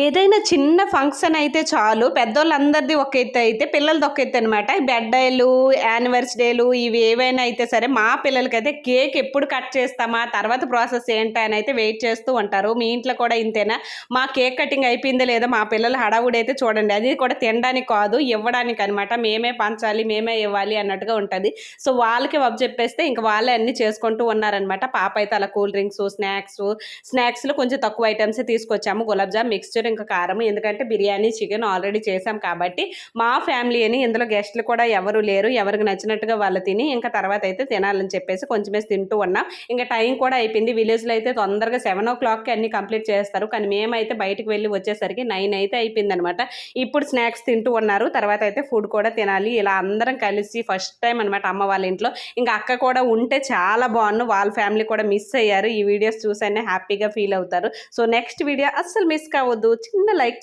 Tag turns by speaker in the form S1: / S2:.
S1: ఏదైనా చిన్న ఫంక్షన్ అయితే చాలు. పెద్దోళ్ళందరిది ఒక ఎత్తు అయితే పిల్లలది ఒక ఎత్తు అనమాట బర్త్డేలు యానివర్సరీలు ఇవి ఏవైనా అయితే సరే మా పిల్లలకైతే కేక్ ఎప్పుడు కట్ చేస్తామా తర్వాత ప్రాసెస్ ఏంటి అని అయితే వెయిట్ చేస్తూ ఉంటారు. మీ ఇంట్లో కూడా ఇంతేనా? మా కేక్ కటింగ్ అయిపోయిందో లేదా? మా పిల్లల హడావుడి అయితే చూడండి. అది కూడా తినడానికి కాదు ఇవ్వడానికి అనమాట మేమే పంచాలి మేమే ఇవ్వాలి అన్నట్టుగా ఉంటుంది. సో వాళ్ళకి వబ్ చెప్పేస్తే ఇంకా వాళ్ళే అన్ని చేసుకుంటూ ఉన్నారనమాట పాప అయితే అలా కూల్ డ్రింక్స్ స్నాక్స్ స్నాక్స్లో కొంచెం తక్కువ ఐటమ్స్ తీసుకొచ్చాము. గులాబ్ జామ్ మిక్స్చర్ ఇంకా కారం ఎందుకంటే బిర్యానీ చికెన్ ఆల్రెడీ చేసాం కాబట్టి మా ఫ్యామిలీ అని ఇందులో గెస్ట్లు కూడా ఎవరు లేరు. ఎవరికి నచ్చినట్టుగా వాళ్ళు తిని ఇంకా తర్వాత అయితే తినాలని చెప్పేసి కొంచెమే తింటూ ఉన్నాం. ఇంకా టైం కూడా అయిపోయింది. విలేజ్లో అయితే తొందరగా సెవెన్ ఓ క్లాక్కి అన్ని కంప్లీట్ చేస్తారు. కానీ మేమైతే బయటకు వెళ్ళి వచ్చేసరికి నైన్ అయితే అయిపోయింది అనమాట ఇప్పుడు స్నాక్స్ తింటూ ఉన్నారు. తర్వాత అయితే ఫుడ్ కూడా తినాలి. ఇలా అందరం కలిసి ఫస్ట్ టైం అనమాట అమ్మ వాళ్ళ ఇంట్లో. ఇంకా అక్క కూడా ఉంటే చాలా బాగున్నాను వాళ్ళ ఫ్యామిలీ కూడా మిస్ అయ్యారు. ఈ వీడియోస్ చూసైనా హ్యాపీగా ఫీల్ అవుతారు. సో నెక్స్ట్ వీడియో అస్సలు మిస్ కావద్దు. చిన్న లైక్